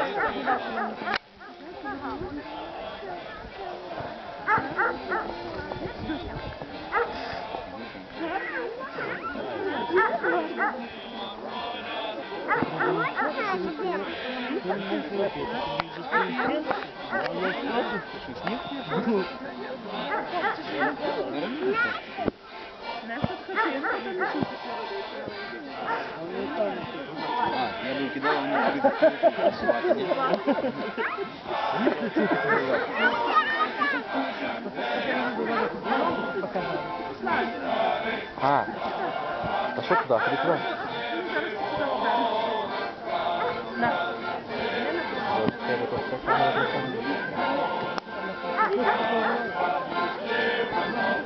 А, я бы кидал, они А, а що туди? Ходи туди.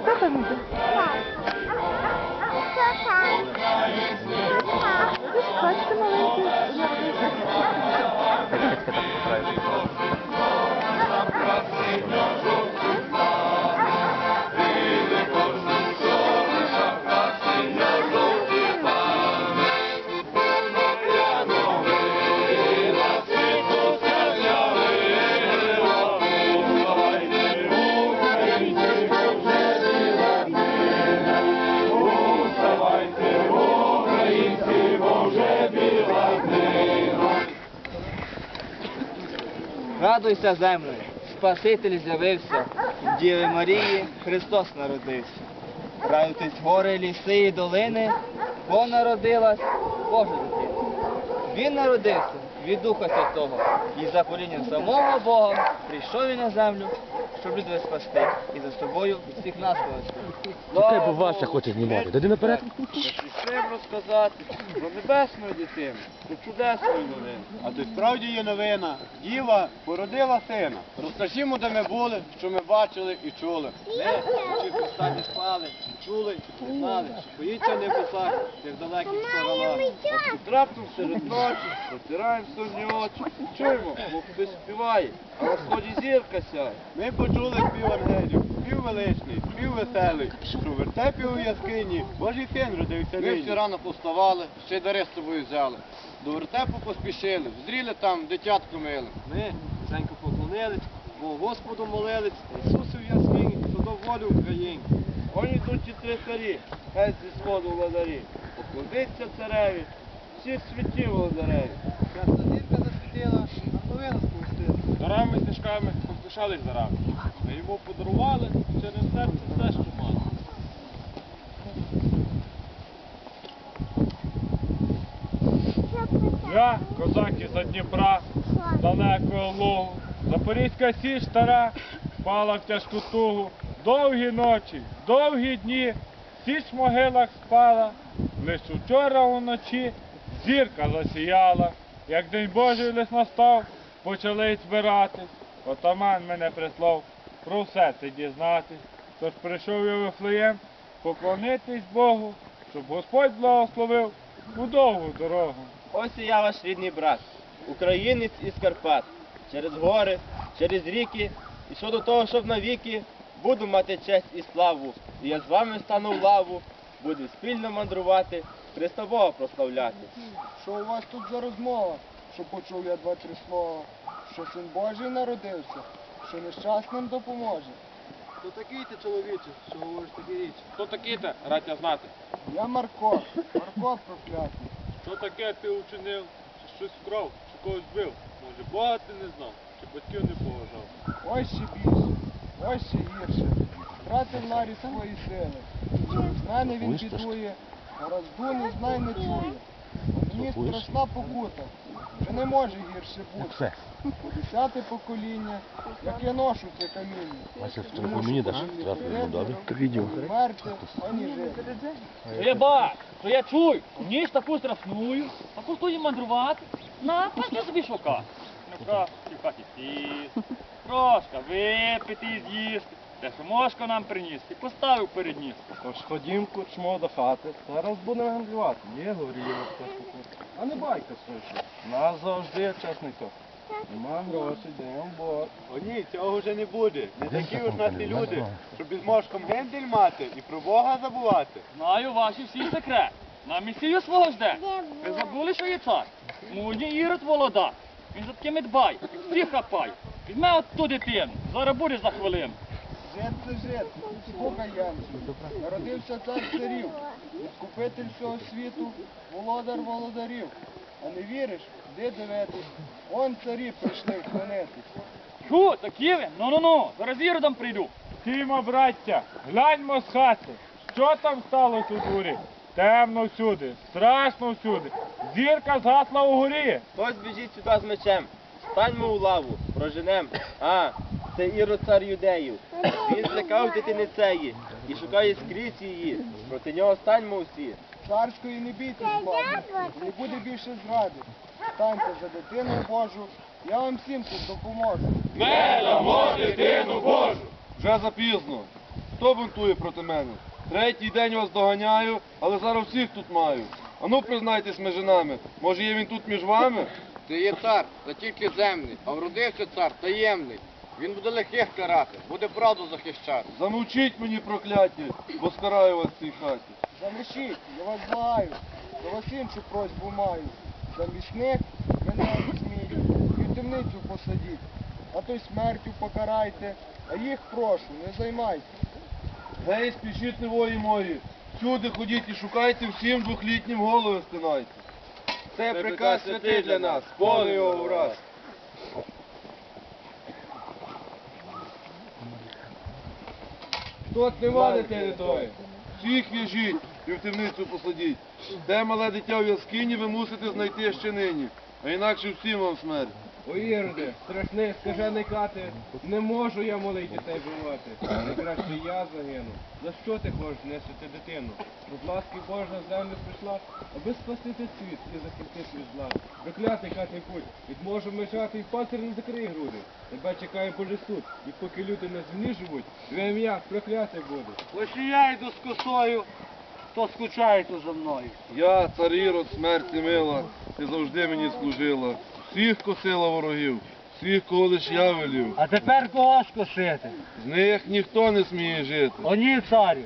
Ось тебе Радуйся, землю, Спаситель з'явився, Діви Марії Христос народився. Радуйтесь гори, ліси і долини, бо народилась Божа дитина. Він народився від Духа Святого, і за полінням самого Бога прийшов він на землю, щоб людей спасти і за собою всіх нас спасти. Чекай, бо Вася хоче знімати. Дади наперед. Прийшли розказати про небесну дитину, про чудесну новину. А то й справді є новина. Діва породила сина. Розкажімо, де ми були, що ми бачили і чули. Ми, чи в останні спали, чули, знали, що боїться небеса, де в далеких сторонах. Раптом серед ночі, протираємо сонні очі, чуємо, мов хтось співає, а на сході зірка сяє. Ми почули спів ангелів, спів величний, спів веселий, що в вертепі у яскині Божий син родився Ми всі рано поставали, ще й дари з собою взяли. До вертепу поспішили, зріли там дитятку мили. Ми ценько поклонились, бо Господу молились, Ісусу в яскині, що до волі Україні. Вони йдуть ті три царі, геть зі своду владарі. Поклониться цареві, всіх святів володареві. Часто зірка засвітила, а повинна спустила. Дарами стежками поспішались за рами. Ми йому подарували через серце все, що мали. Я, козак із Дніпра, далекого лугу, Запорізька січ стара, спала в тяжку тугу. Довгі ночі, довгі дні, січ в могилах спала, лиш учора уночі зірка засіяла, як день Божий лиш настав, почали збиратись. Отаман мене прислав про все це дізнатись. Тож прийшов я в Вифлеєм поклонитись Богу, щоб Господь благословив у довгу дорогу. Ось і я ваш рідний брат, українець із Карпат. Через гори, через ріки, і що до того, щоб навіки, буду мати честь і славу. І я з вами стану в лаву, буду спільно мандрувати, Христа Бога прославляти. Що у вас тут за розмова? Що почув я два-три слова, що син Божий народився, що нещасним допоможе. Хто такий ти чоловіче, що говориш такі річі? Хто такий ти, радя знати? Я Марко, Марко проклятий. Що таке ти учинив? Чи щось вкрав, чи когось бив? Може Бога ти не знав, чи батьків не поважав? Ось ще більше, ось ще гірше. Втратив нарі свої сили. Через мене він бідує, а розду не знай не чує. Мені страшна покута, вже не може гірше бути. Десяте покоління, як я ношу це каміння. Вася, в телефон мені даш? Раз, ну, добре. То відео. Мерти, ані жити. Я то я чую, ніч таку страшную, а пустую мандрувати, на, пошли собі шукати. Ну-ка, хаті сісти, трошка випити і з'їсти, те, що мошко нам приніс, і поставив перед ніс. Тож ходім кучмо до хати, зараз будемо гандлювати. Є горілка, а не байка слухай. Нас завжди чесника. Нема грошей, даємо борг. О ні, цього вже не буде. Не такі це уж нас і люди, щоб із мошком гендель мати і про Бога забувати. Знаю ваші всі секрети. На місію свого жде. Ви забули, що є цар? Муні ірод волода. Він за такими дбає, всіх хапає. Візьме от ту дитину, зараз буде за хвилину. Жит це жит, Янчик. Народився цар царів, відкупитель всього світу, володар володарів. А не віриш? Де дивитись? Он царі прийшли вклонитись. Ху, такі ви? Ну-ну-ну, зараз іродом прийду. Тімо, браття, гляньмо з хати. Що там сталося у дворі? Темно всюди, страшно всюди. Зірка згасла угорі. Хтось біжить сюди з мечем. Станьмо у лаву, проженем. А, це Ірод цар юдеїв. Він злякав дитини цієї і шукає скрізь її. Проти нього станьмо усі. Царської не бійтесь, влади, не буде більше зради. Станьте за дитину Божу, я вам всім тут допоможу. Вже запізно. Хто бунтує проти мене? Третій день вас доганяю, але зараз всіх тут маю. Ану признайтесь між нами, може є він тут між вами? Ти є цар, та тільки земний, а вродився цар таємний. Він буде легких карати, буде правду захищати. Замовчіть мені прокляті, бо скараю вас в цій хаті. Залишіть, я вас благаю, до вас іншу просьбу маю. Замісник мене не смію, і в темницю посадіть, а то й смертю покарайте, а їх прошу, не займайте. Гей, спішіть невої мої, всюди ходіть і шукайте всім двохлітнім голови стинайте. Це приказ святий для нас, повний його враз. Тут нема не той. Всіх в'яжіть і в темницю посадіть. Де мале дитя в яскині ви мусите знайти ще нині, а інакше всім вам смерть. О, Іроде, страшний, скажений кати, не можу я малих дітей бивати. Найкраще я загину. За що ти хочеш нести дитину? Будь ласки Божа землю прийшла, аби спасти світ і захистити від зла. Проклятий хатний путь, відможу мешати і пастир не закриє груди. Тебе чекає Божий суд, і поки люди на землі живуть, твоє ім'я прокляте буде. Ось і я йду з косою, хто скучає, то за мною. Я, цар Ірод, смерті мила, ти завжди мені служила. Всіх косила ворогів, всіх, кого лиш я велів. А тепер кого скосити? З них ніхто не сміє жити. О ні, царю,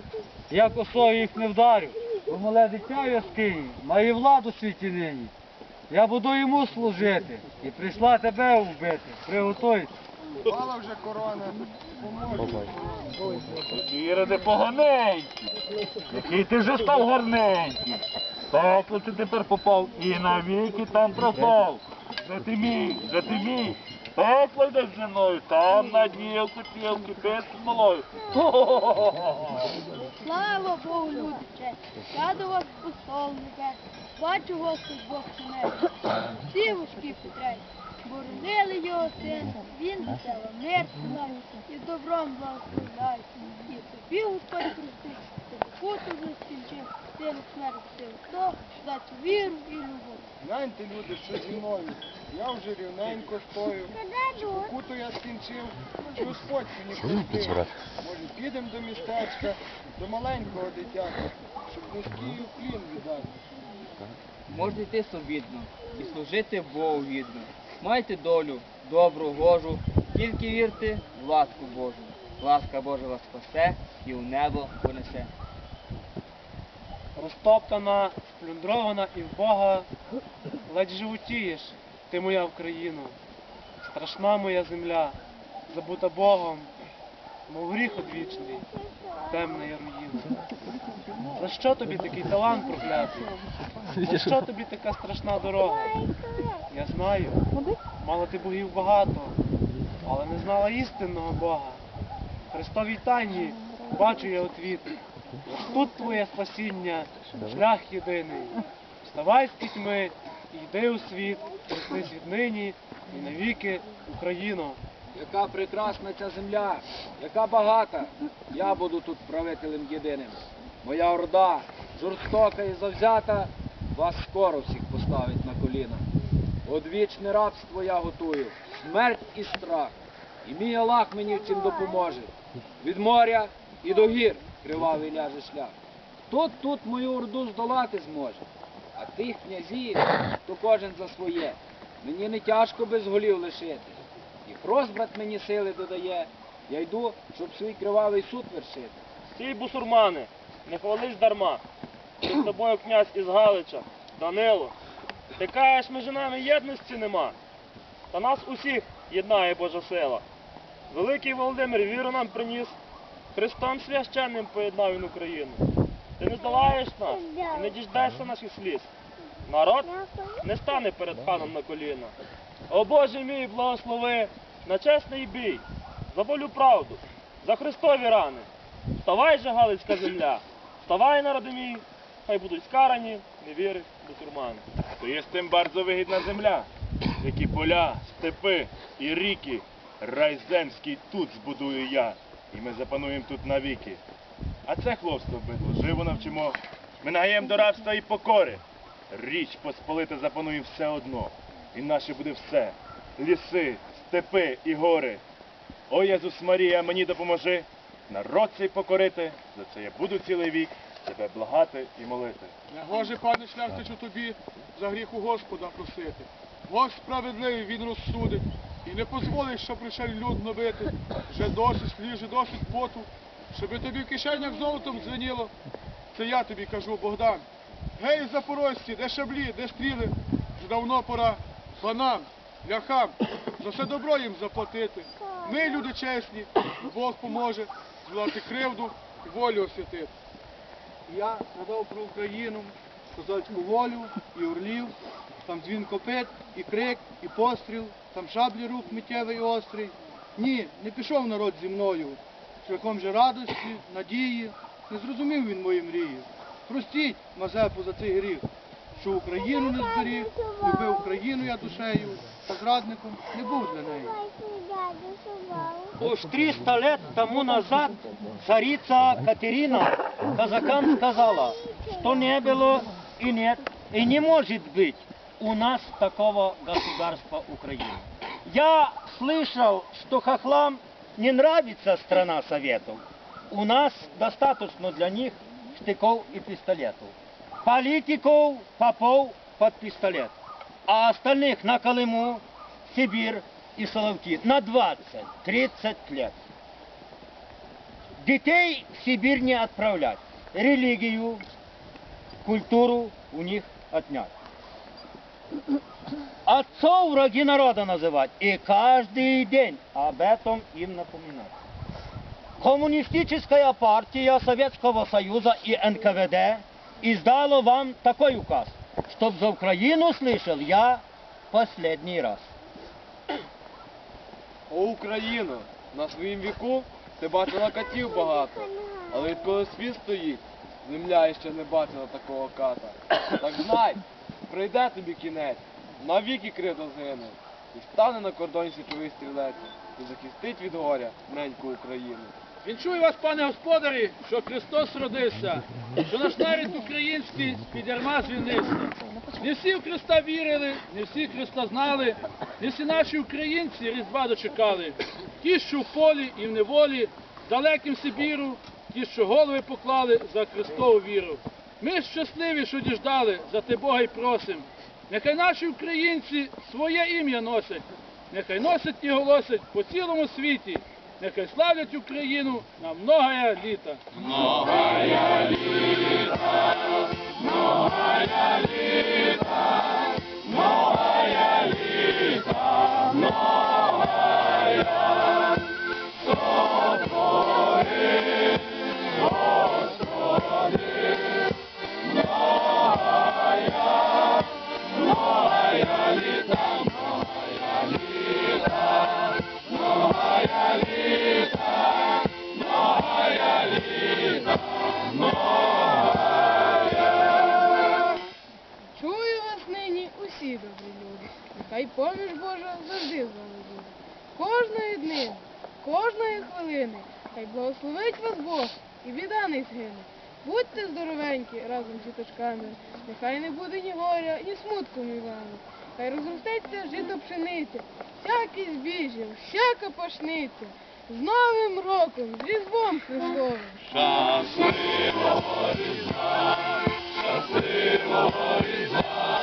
я косою їх не вдарю, бо мале дитя в яскині має владу в світі нині. Я буду йому служити і прийшла тебе вбити. Приготуйся. Мала вже корона, поможу. Іроди поганенький. Який ти вже став гарненький. Пекло ти тепер попав і навіки там пропав. Вже ти мій, вже ти мій. Пекло йдеш зі мною, там на дні кутілки, пес з смолою. Слава Богу, люди чесні, я до вас посол небес, бачу Господь Бог мене, всі вушки підряд, боронили його сина, він весела мир знає, і добром благословляє, і тобі Господь простить, застільчив, сину смерть сил, то дати віру і любов. Гляньте, люди, що зі мною. Я вже рівненько стою. Куту я скінчив, чи Господь мені простив. Може, підемо до містечка, до маленького дитятка, щоб низький уклін віддати. Можна йти собідно і служити Богу гідно. Майте долю, добру, гожу, тільки вірте в ласку Божу. Ласка Божа вас спасе і у небо понесе. Розтоптана, сплюндрована і в Бога ледь животієш, ти моя Україна, страшна моя земля, забута Богом, мов гріх одвічний, темна я руїна. За що тобі такий талант проклятий? За що тобі така страшна дорога? Я знаю, мала ти богів багато, але не знала істинного Бога. Христовій тайні бачу я отвіт. Тут твоє спасіння, шлях єдиний. Вставай з пітьми і йди у світ, проснись віднині і навіки Україно. Яка прекрасна ця земля, яка багата. Я буду тут правителем єдиним. Моя орда, жорстока і завзята, вас скоро всіх поставить на коліна. Одвічне рабство я готую, смерть і страх. І мій Аллах мені в цім допоможе. Від моря і до гір кривавий ляже шлях. Хто тут мою орду здолати зможе? А тих князів, то кожен за своє. Мені не тяжко без голів лишити. І розбрат мені сили додає. Я йду, щоб свій кривавий суд вершити. Стій, бусурмани, не хвались дарма. Перед тобою князь із Галича, Данило. Ти кажеш, між нами єдності нема. та нас усіх єднає Божа сила. Великий Володимир віру нам приніс, Христом священним поєднав він Україну. Ти не здолаєш нас і не діждешся наших сліз. Народ не стане перед ханом на коліна. О Боже мій, благослови на чесний бій, за волю правду, за Христові рани. Вставай же, Галицька земля, вставай, народи мій, хай будуть скарані, невіри, бусурмани. То є з тим bardzo вигідна земля, які поля, степи і ріки, рай земський тут збудую я, і ми запануємо тут навіки. А це хлопство бидло, живо навчимо. Ми нагаємо до рабства і покори. Річ посполита запанує все одно, і наше буде все. Ліси, степи і гори. О, Єзус Марія, мені допоможи, народ цей покорити, за це я буду цілий вік тебе благати і молити. Не гоже, пане шляхтичу, тобі за гріх у Господа просити. Бог справедливий він розсудить і не дозволить, щоб прийшов люд новити. Вже досить вже досить поту, щоби тобі в кишенях золотом дзвеніло. Це я тобі кажу, Богдан. Гей, запорожці, де шаблі, де стріли? Вже давно пора панам, ляхам, за все добро їм заплатити. Ми, люди чесні, Бог поможе зволати кривду і волю освятити. Я згадав про Україну, козацьку волю і орлів, там дзвін копит, і крик, і постріл, там шаблі рук миттєвий і острий. Ні, не пішов народ зі мною, шляхом же радості, надії, не зрозумів він мої мрії. Простіть, Мазепу, за цей гріх, що Україну не зберіг, любив Україну я душею, та зрадником не був для неї. Уж 300 лет тому назад царица Катерина казакам сказала, что не было и нет, и не может быть у нас такого государства Украины. Я слышал, что хохлам не нравится страна Советов. У нас достаточно для них штыков и пистолетов. Политиков, попов под пистолет. А остальных на Колыму, Сибирь и Соловки на 20-30 лет. Детей в Сибирь не отправлять. Религию, культуру у них отнять. Отцов враги народа называть и каждый день об этом им напоминать. Коммунистическая партия Советского Союза и НКВД издала вам такой указ, чтоб за Украину слышал я последний раз. О, Україно, на своїм віку ти бачила катів багато, але відколи світ стоїть, земля ще не бачила такого ката. Так знай, прийде тобі кінець, навіки кривда згине, і стане на кордоні січовий стрілець, і захистить від горя неньку Україну. Вінчую вас, пане господарі, що Христос родився, що наш нарід український з-під ярма звільнився. Не всі в Христа вірили, не всі Христа знали, не всі наші українці Різдва дочекали. Ті, що в полі і в неволі, далеким Сибіру, ті, що голови поклали за Христову віру. Ми щасливі, що діждали, за те Бога й просим. Нехай наші українці своє ім'я носять, нехай носять і голосять по цілому світі, нехай славлять Україну на многая літа. Чую благословить вас Бог і біда не згине. Будьте здоровенькі разом з діточками, нехай не буде ні горя, ні смутку між вами. Хай розростеться жито пшениця, всяке збіжжя, всяка пашниця. З Новим роком, з Різдвом Христовим! Щасливого Різдва, щасливого Різдва,